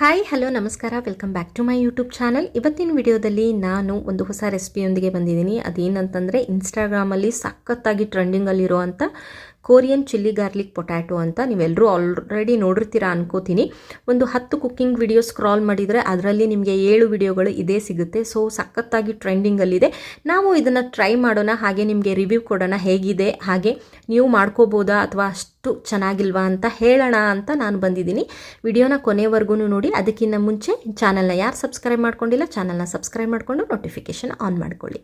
Hi hello ನಮಸ್ಕಾರ. Welcome back to my YouTube channel ಇವತ್ತಿನ ವಿಡಿಯೋದಲ್ಲಿ ನಾನು ಒಂದು ಹೊಸ ರೆಸಿಪಿಯೊಂದಿಗೆ ಬಂದಿದ್ದೀನಿ. ಅದೇನಂತಂದರೆ ಇನ್ಸ್ಟಾಗ್ರಾಮಲ್ಲಿ ಸಖತ್ತಾಗಿ ಟ್ರೆಂಡಿಂಗಲ್ಲಿರುವಂಥ ಕೋರಿಯನ್ ಚಿಲ್ಲಿ ಗಾರ್ಲಿಕ್ ಪೊಟ್ಯಾಟೊ ಅಂತ ನೀವೆಲ್ಲರೂ ಆಲ್ರೆಡಿ ನೋಡಿರ್ತೀರಾ ಅನ್ಕೋತೀನಿ. ಒಂದು ಹತ್ತು ಕುಕ್ಕಿಂಗ್ ವಿಡಿಯೋ ಸ್ಕ್ರಾಲ್ ಮಾಡಿದರೆ ಅದರಲ್ಲಿ ನಿಮಗೆ ಏಳು ವಿಡಿಯೋಗಳು ಇದೇ ಸಿಗುತ್ತೆ. ಸೊ ಸಖತ್ತಾಗಿ ಟ್ರೆಂಡಿಂಗಲ್ಲಿದೆ ನಾವು ಇದನ್ನು ಟ್ರೈ ಮಾಡೋಣ. ಹಾಗೆ ನಿಮಗೆ ರಿವ್ಯೂ ಕೊಡೋಣ ಹೇಗಿದೆ? ಹಾಗೆ ನೀವು ಮಾಡ್ಕೋಬೋದಾ? ಅಥವಾ ಚೆನ್ನಾಗಿಲ್ವಾ ಅಂತ ಹೇಳೋಣ ಅಂತ ನಾನು ಬಂದಿದ್ದೀನಿ. ವಿಡಿಯೋನ ಕೊನೆವರೆಗೂ ನೋಡಿ ಅದಕ್ಕಿಂತ ಮುಂಚೆ ಚಾನಲ್ನ ಯಾರು ಸಬ್ಸ್ಕ್ರೈಬ್ ಮಾಡ್ಕೊಂಡಿಲ್ಲ, ಚಾನಲ್ನ ಸಬ್ಸ್ಕ್ರೈಬ್ ಮಾಡಿಕೊಂಡು ನೋಟಿಫಿಕೇಷನ್ ಆನ್ ಮಾಡ್ಕೊಳ್ಳಿ.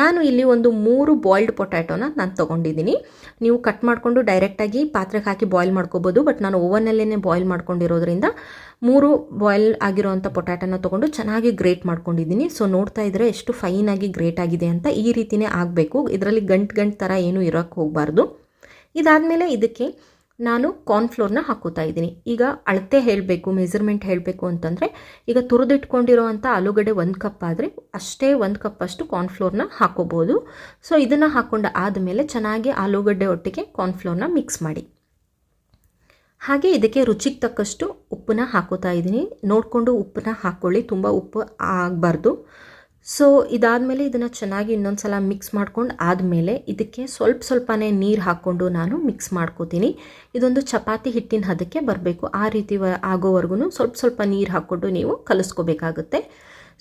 ನಾನು ಇಲ್ಲಿ ಒಂದು ಮೂರು ಬಾಯ್ಲ್ಡ್ ಪೊಟ್ಯಾಟೋನ ನಾನು ತೊಗೊಂಡಿದ್ದೀನಿ. ನೀವು ಕಟ್ ಮಾಡಿಕೊಂಡು ಡೈರೆಕ್ಟಾಗಿ ಪಾತ್ರೆಗೆ ಹಾಕಿ ಬಾಯ್ಲ್ ಮಾಡ್ಕೋಬೋದು ಬಟ್ ನಾನು ಓವನಲ್ಲೇ ಬಾಯ್ಲ್ ಮಾಡ್ಕೊಂಡಿರೋದ್ರಿಂದ ಮೂರು ಬಾಯ್ಲ್ ಆಗಿರೋವಂಥ ಪೊಟ್ಯಾಟೋನ ತೊಗೊಂಡು ಚೆನ್ನಾಗಿ ಗ್ರೇಟ್ ಮಾಡ್ಕೊಂಡಿದ್ದೀನಿ. ಸೊ ನೋಡ್ತಾ ಇದ್ದರೆ ಎಷ್ಟು ಫೈನಾಗಿ ಗ್ರೇಟ್ ಆಗಿದೆ ಅಂತ ಈ ರೀತಿಯೇ ಆಗಬೇಕು. ಇದರಲ್ಲಿ ಗಂಟು ಗಂಟು ಥರ ಏನೂ ಇರೋಕ್ಕೆ ಹೋಗಬಾರ್ದು. ಇದಾದಮೇಲೆ ಇದಕ್ಕೆ ನಾನು ಕಾರ್ನ್ಫ್ಲೋರ್ನ ಹಾಕೋತಾ ಇದ್ದೀನಿ. ಈಗ ಅಳತೆ ಹೇಳಬೇಕು ಮೆಜರ್ಮೆಂಟ್ ಹೇಳಬೇಕು ಅಂತಂದರೆ, ಈಗ ತುರಿದಿಟ್ಕೊಂಡಿರೋವಂಥ ಆಲೂಗಡ್ಡೆ ಒಂದು ಕಪ್ ಆದರೆ ಅಷ್ಟೇ ಒಂದು ಕಪ್ಪಷ್ಟು ಕಾರ್ನ್ಫ್ಲೋರ್ನ ಹಾಕೋಬೋದು. ಸೊ ಇದನ್ನು ಹಾಕ್ಕೊಂಡು ಆದಮೇಲೆ ಚೆನ್ನಾಗಿ ಆಲೂಗಡ್ಡೆ ಒಟ್ಟಿಗೆ ಕಾರ್ನ್ಫ್ಲೋರ್ನ ಮಿಕ್ಸ್ ಮಾಡಿ. ಹಾಗೆ ಇದಕ್ಕೆ ರುಚಿಗೆ ತಕ್ಕಷ್ಟು ಉಪ್ಪನ್ನ ಹಾಕೋತಾ ಇದ್ದೀನಿ. ನೋಡಿಕೊಂಡು ಉಪ್ಪನ್ನ ಹಾಕ್ಕೊಳ್ಳಿ ತುಂಬ ಉಪ್ಪು ಆಗಬಾರ್ದು. ಸೊ ಇದಾದಮೇಲೆ ಇದನ್ನು ಚೆನ್ನಾಗಿ ಇನ್ನೊಂದು ಸಲ ಮಿಕ್ಸ್ ಮಾಡ್ಕೊಂಡು ಆದಮೇಲೆ ಇದಕ್ಕೆ ಸ್ವಲ್ಪ ಸ್ವಲ್ಪನೇ ನೀರು ಹಾಕ್ಕೊಂಡು ನಾನು ಮಿಕ್ಸ್ ಮಾಡ್ಕೋತೀನಿ. ಇದೊಂದು ಚಪಾತಿ ಹಿಟ್ಟಿನ ಹದಕ್ಕೆ ಬರಬೇಕು. ಆ ರೀತಿ ಆಗೋವರೆಗೂ ಸ್ವಲ್ಪ ಸ್ವಲ್ಪ ನೀರು ಹಾಕ್ಕೊಂಡು ನೀವು ಕಲಿಸ್ಕೋಬೇಕಾಗುತ್ತೆ.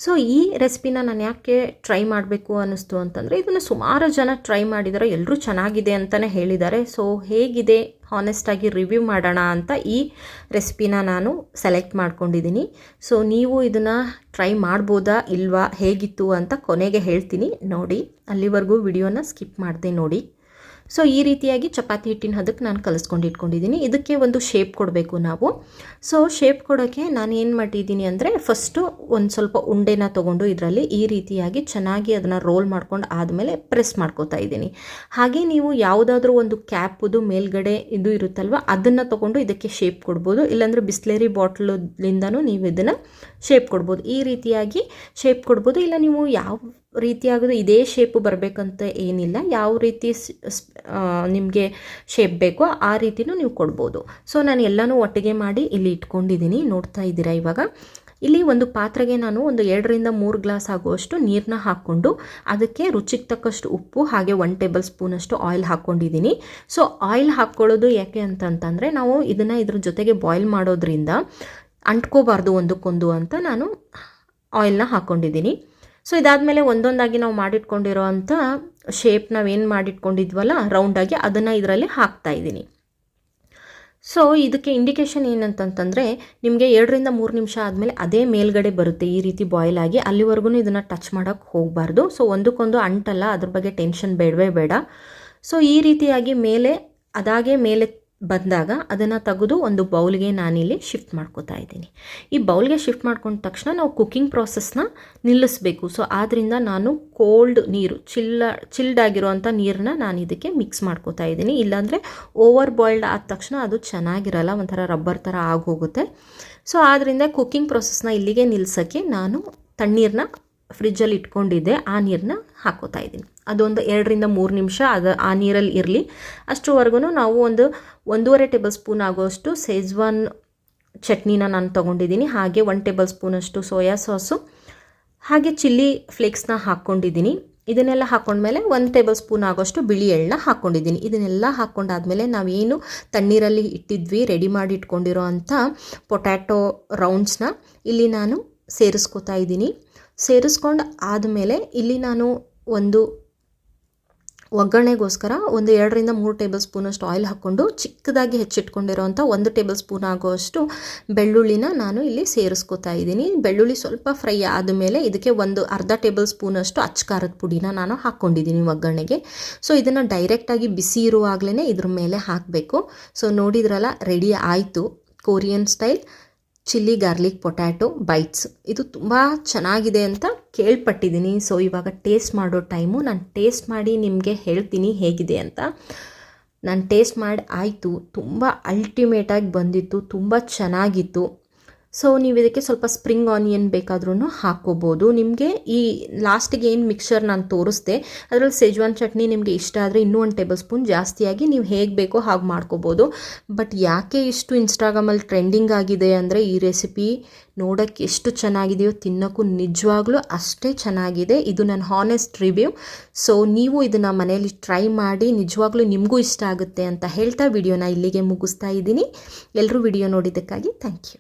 ಸೊ ಈ ರೆಸಿಪಿನ ನಾನು ಯಾಕೆ ಟ್ರೈ ಮಾಡಬೇಕು ಅನ್ನಿಸ್ತು ಅಂತಂದರೆ, ಇದನ್ನು ಸುಮಾರು ಜನ ಟ್ರೈ ಮಾಡಿದ್ದಾರೆ ಎಲ್ಲರೂ ಚೆನ್ನಾಗಿದೆ ಅಂತಲೇ ಹೇಳಿದ್ದಾರೆ. ಸೊ ಹೇಗಿದೆ? ಹಾನೆಸ್ಟಾಗಿ ರಿವ್ಯೂ ಮಾಡೋಣ ಅಂತ ಈ ರೆಸಿಪಿನ ನಾನು ಸೆಲೆಕ್ಟ್ ಮಾಡ್ಕೊಂಡಿದ್ದೀನಿ. ಸೊ ನೀವು ಇದನ್ನು ಟ್ರೈ ಮಾಡ್ಬೋದಾ ಇಲ್ವಾ? ಹೇಗಿತ್ತು ಅಂತ ಕೊನೆಗೆ ಹೇಳ್ತೀನಿ. ನೋಡಿ, ಅಲ್ಲಿವರೆಗೂ ವಿಡಿಯೋನ ಸ್ಕಿಪ್ ಮಾಡಿದೆ ನೋಡಿ. ಸೊ ಈ ರೀತಿಯಾಗಿ ಚಪಾತಿ ಹಿಟ್ಟಿನ ಹದಕ್ಕೆ ನಾನು ಕಲಿಸ್ಕೊಂಡು ಇಟ್ಕೊಂಡಿದ್ದೀನಿ. ಇದಕ್ಕೆ ಒಂದು ಶೇಪ್ ಕೊಡಬೇಕು ನಾವು. ಸೊ ಶೇಪ್ ಕೊಡೋಕ್ಕೆ ನಾನು ಏನು ಮಾಡಿದ್ದೀನಿ ಅಂದರೆ ಫಸ್ಟು ಒಂದು ಸ್ವಲ್ಪ ಉಂಡೆನ ತೊಗೊಂಡು ಇದರಲ್ಲಿ ಈ ರೀತಿಯಾಗಿ ಚೆನ್ನಾಗಿ ಅದನ್ನು ರೋಲ್ ಮಾಡ್ಕೊಂಡು ಆದಮೇಲೆ ಪ್ರೆಸ್ ಮಾಡ್ಕೋತಾ ಇದ್ದೀನಿ. ಹಾಗೆ ನೀವು ಯಾವುದಾದ್ರೂ ಒಂದು ಕ್ಯಾಪುದು ಮೇಲ್ಗಡೆ ಇದು ಇರುತ್ತಲ್ವ, ಅದನ್ನು ತೊಗೊಂಡು ಇದಕ್ಕೆ ಶೇಪ್ ಕೊಡ್ಬೋದು. ಇಲ್ಲಾಂದರೆ ಬಿಸ್ಲೇರಿ ಬಾಟ್ಲಿಂದನೂ ನೀವು ಇದನ್ನು ಶೇಪ್ ಕೊಡ್ಬೋದು. ಈ ರೀತಿಯಾಗಿ ಶೇಪ್ ಕೊಡ್ಬೋದು. ಇಲ್ಲ ನೀವು ಯಾವ ರೀತಿಯಾಗೋದು, ಇದೇ ಶೇಪು ಬರಬೇಕಂತ ಏನಿಲ್ಲ. ಯಾವ ರೀತಿ ನಿಮಗೆ ಶೇಪ್ ಬೇಕೋ ಆ ರೀತಿನೂ ನೀವು ಕೊಡ್ಬೋದು. ಸೊ ನಾನು ಎಲ್ಲನೂ ಒಟ್ಟಿಗೆ ಮಾಡಿ ಇಲ್ಲಿ ಇಟ್ಕೊಂಡಿದ್ದೀನಿ. ನೋಡ್ತಾ ಇದ್ದೀರಾ ಇವಾಗ? ಇಲ್ಲಿ ಒಂದು ಪಾತ್ರೆಗೆ ನಾನು ಒಂದು ಎರಡರಿಂದ ಮೂರು ಗ್ಲಾಸ್ ಆಗುವಷ್ಟು ನೀರನ್ನ ಹಾಕ್ಕೊಂಡು ಅದಕ್ಕೆ ರುಚಿಗೆ ತಕ್ಕಷ್ಟು ಉಪ್ಪು, ಹಾಗೆ ಒನ್ ಟೇಬಲ್ ಸ್ಪೂನಷ್ಟು ಆಯಿಲ್ ಹಾಕ್ಕೊಂಡಿದ್ದೀನಿ. ಸೊ ಆಯಿಲ್ ಹಾಕ್ಕೊಳ್ಳೋದು ಯಾಕೆ ಅಂತಂತಂದರೆ, ನಾವು ಇದನ್ನು ಇದ್ರ ಜೊತೆಗೆ ಬಾಯ್ಲ್ ಮಾಡೋದ್ರಿಂದ ಅಂಟ್ಕೋಬಾರ್ದು ಒಂದಕ್ಕೊಂದು ಅಂತ ನಾನು ಆಯಿಲ್ನ ಹಾಕ್ಕೊಂಡಿದ್ದೀನಿ ಸೊ ಇದಾದಮೇಲೆ ಒಂದೊಂದಾಗಿ ನಾವು ಮಾಡಿಟ್ಕೊಂಡಿರೋ ಅಂಥ ಶೇಪ್ ನಾವೇನು ಮಾಡಿಟ್ಕೊಂಡಿದ್ವಲ್ಲ ರೌಂಡಾಗಿ ಅದನ್ನು ಇದರಲ್ಲಿ ಹಾಕ್ತಾ ಇದ್ದೀನಿ. ಸೊ ಇದಕ್ಕೆ ಇಂಡಿಕೇಶನ್ ಏನಂತಂತಂದರೆ, ನಿಮಗೆ ಎರಡರಿಂದ ಮೂರು ನಿಮಿಷ ಆದಮೇಲೆ ಅದೇ ಮೇಲ್ಗಡೆ ಬರುತ್ತೆ, ಈ ರೀತಿ ಬಾಯ್ಲ್ ಆಗಿ ಅಲ್ಲಿವರೆಗೂ ಇದನ್ನು ಟಚ್ ಮಾಡೋಕ್ಕೆ ಹೋಗಬಾರ್ದು. ಸೊ ಒಂದಕ್ಕೊಂದು ಅಂಟಲ್ಲ, ಅದ್ರ ಬಗ್ಗೆ ಟೆನ್ಷನ್ ಬೇಡವೇ ಬೇಡ. ಸೊ ಈ ರೀತಿಯಾಗಿ ಮೇಲೆ, ಅದಾಗೆ ಮೇಲೆ ಬಂದಾಗ ಅದನ್ನು ತೆಗೆದು ಒಂದು ಬೌಲ್ಗೆ ನಾನಿಲ್ಲಿ ಶಿಫ್ಟ್ ಮಾಡ್ಕೋತಾ ಇದ್ದೀನಿ. ಈ ಬೌಲ್ಗೆ ಶಿಫ್ಟ್ ಮಾಡ್ಕೊಂಡ ತಕ್ಷಣ ನಾವು ಕುಕ್ಕಿಂಗ್ ಪ್ರಾಸೆಸ್ನ ನಿಲ್ಲಿಸಬೇಕು. ಸೊ ಆದ್ದರಿಂದ ನಾನು ಕೋಲ್ಡ್ ನೀರು, ಚಿಲ್ಲ, ಚಿಲ್ಡ್ ಆಗಿರೋವಂಥ ನೀರನ್ನ ನಾನು ಇದಕ್ಕೆ ಮಿಕ್ಸ್ ಮಾಡ್ಕೋತಾ ಇದ್ದೀನಿ. ಇಲ್ಲಾಂದರೆ ಓವರ್ ಬಾಯ್ಲ್ಡ್ ಆದ ತಕ್ಷಣ ಅದು ಚೆನ್ನಾಗಿರಲ್ಲ, ಒಂಥರ ರಬ್ಬರ್ ಥರ ಆಗೋಗುತ್ತೆ. ಸೊ ಆದ್ದರಿಂದ ಕುಕ್ಕಿಂಗ್ ಪ್ರೊಸೆಸ್ನ ಇಲ್ಲಿಗೆ ನಿಲ್ಲಿಸೋಕ್ಕೆ ನಾನು ತಣ್ಣೀರನ್ನ ಫ್ರಿಜ್ಜಲ್ಲಿ ಇಟ್ಕೊಂಡಿದ್ದೆ, ಆ ನೀರನ್ನ ಹಾಕೋತಾ ಇದ್ದೀನಿ. ಅದೊಂದು ಎರಡರಿಂದ ಮೂರು ನಿಮಿಷ ಅದು ಆ ನೀರಲ್ಲಿ ಇರಲಿ. ಅಷ್ಟರವರೆಗೂ ನಾವು ಒಂದು ಒಂದೂವರೆ ಟೇಬಲ್ ಸ್ಪೂನ್ ಆಗೋಷ್ಟು ಸೇಜ್ವಾನ್ ಚಟ್ನಿನ ನಾನು ತೊಗೊಂಡಿದ್ದೀನಿ. ಹಾಗೆ ಒನ್ ಟೇಬಲ್ ಸ್ಪೂನಷ್ಟು ಸೋಯಾ ಸಾಸು, ಹಾಗೆ ಚಿಲ್ಲಿ ಫ್ಲೇಕ್ಸ್ನ ಹಾಕ್ಕೊಂಡಿದ್ದೀನಿ. ಇದನ್ನೆಲ್ಲ ಹಾಕ್ಕೊಂಡ್ಮೇಲೆ ಒಂದು ಟೇಬಲ್ ಸ್ಪೂನ್ ಆಗೋಷ್ಟು ಬಿಳಿ ಎಳ್ಳನ್ನ ಹಾಕ್ಕೊಂಡಿದ್ದೀನಿ. ಇದನ್ನೆಲ್ಲ ಹಾಕ್ಕೊಂಡಾದ್ಮೇಲೆ ನಾವೇನು ತಣ್ಣೀರಲ್ಲಿ ಇಟ್ಟಿದ್ವಿ, ರೆಡಿ ಮಾಡಿ ಇಟ್ಕೊಂಡಿರೋ ಅಂಥ ಪೊಟ್ಯಾಟೊ ರೌಂಡ್ಸ್ನ ಇಲ್ಲಿ ನಾನು ಸೇರಿಸ್ಕೊತಾ ಇದ್ದೀನಿ. ಸೇರಿಸ್ಕೊಂಡು ಆದಮೇಲೆ ಇಲ್ಲಿ ನಾನು ಒಂದು ಒಗ್ಗರಣೆಗೋಸ್ಕರ ಒಂದು ಎರಡರಿಂದ ಮೂರು ಟೇಬಲ್ ಸ್ಪೂನಷ್ಟು ಆಯಿಲ್ ಹಾಕ್ಕೊಂಡು ಚಿಕ್ಕದಾಗಿ ಹೆಚ್ಚಿಟ್ಕೊಂಡಿರೋವಂಥ ಒಂದು ಟೇಬಲ್ ಸ್ಪೂನ್ ಆಗೋಷ್ಟು ಬೆಳ್ಳುಳ್ಳಿನ ನಾನು ಇಲ್ಲಿ ಸೇರಿಸ್ಕೋತಾ ಇದ್ದೀನಿ. ಬೆಳ್ಳುಳ್ಳಿ ಸ್ವಲ್ಪ ಫ್ರೈ ಆದಮೇಲೆ ಇದಕ್ಕೆ ಒಂದು ಅರ್ಧ ಟೇಬಲ್ ಸ್ಪೂನಷ್ಟು ಅಚ್ಚಕಾರದ ಪುಡಿನ ನಾನು ಹಾಕ್ಕೊಂಡಿದ್ದೀನಿ ಒಗ್ಗರಣೆಗೆ. ಸೊ, ಇದನ್ನು ಡೈರೆಕ್ಟಾಗಿ ಬಿಸಿ ಇರುವಾಗಲೇ ಇದ್ರ ಮೇಲೆ ಹಾಕಬೇಕು. ಸೊ, ನೋಡಿದ್ರಲ್ಲ, ರೆಡಿ ಆಯಿತು. Korean style. Chilli garlic potato bites. ಇದು ತುಂಬ ಚೆನ್ನಾಗಿದೆ ಅಂತ ಕೇಳ್ಪಟ್ಟಿದ್ದೀನಿ. ಸೊ ಇವಾಗ ಟೇಸ್ಟ್ ಮಾಡೋ ಟೈಮು. ನಾನು ಟೇಸ್ಟ್ ಮಾಡಿ ನಿಮಗೆ ಹೇಳ್ತೀನಿ ಹೇಗಿದೆ ಅಂತ. ನಾನು ಟೇಸ್ಟ್ ಮಾಡಿ, ಆಯಿತು. ತುಂಬ ಅಲ್ಟಿಮೇಟಾಗಿ ಬಂದಿತ್ತು. ತುಂಬ ಚೆನ್ನಾಗಿತ್ತು. ಸೊ ನೀವು ಇದಕ್ಕೆ ಸ್ವಲ್ಪ ಸ್ಪ್ರಿಂಗ್ ಆನಿಯನ್ ಬೇಕಾದ್ರೂ ಹಾಕ್ಕೋಬೋದು. ನಿಮಗೆ ಈ ಲಾಸ್ಟಿಗೆ ಏನು ಮಿಕ್ಸರ್ ನಾನು ತೋರಿಸ್ದೆ, ಅದರಲ್ಲಿ ಸೆಜ್ವಾನ್ ಚಟ್ನಿ ನಿಮಗೆ ಇಷ್ಟ ಆದರೆ ಇನ್ನೂ ಒಂದು ಟೇಬಲ್ ಸ್ಪೂನ್ ಜಾಸ್ತಿಯಾಗಿ ನೀವು ಹೇಗೆ ಬೇಕೋ ಹಾಗೆ ಮಾಡ್ಕೋಬೋದು. ಬಟ್ ಯಾಕೆ ಇಷ್ಟು ಇನ್ಸ್ಟಾಗ್ರಾಮಲ್ಲಿ ಟ್ರೆಂಡಿಂಗ್ ಆಗಿದೆ ಅಂದರೆ ಈ ರೆಸಿಪಿ ನೋಡೋಕ್ಕೆ ಎಷ್ಟು ಚೆನ್ನಾಗಿದೆಯೋ ತಿನ್ನೋಕ್ಕೂ ನಿಜವಾಗ್ಲೂ ಅಷ್ಟೇ ಚೆನ್ನಾಗಿದೆ. ಇದು ನನ್ನ ಹಾನೆಸ್ಟ್ ರಿವ್ಯೂ ಸೊ ನೀವು ಇದನ್ನು ಮನೆಯಲ್ಲಿ ಟ್ರೈ ಮಾಡಿ ನಿಜವಾಗ್ಲೂ ನಿಮಗೂ ಇಷ್ಟ ಆಗುತ್ತೆ ಅಂತ ಹೇಳ್ತಾ ವಿಡಿಯೋನ ಇಲ್ಲಿಗೆ ಮುಗಿಸ್ತಾ ಇದ್ದೀನಿ. ಎಲ್ಲರೂ ವಿಡಿಯೋ ನೋಡಿದ್ದಕ್ಕಾಗಿ ಥ್ಯಾಂಕ್ ಯು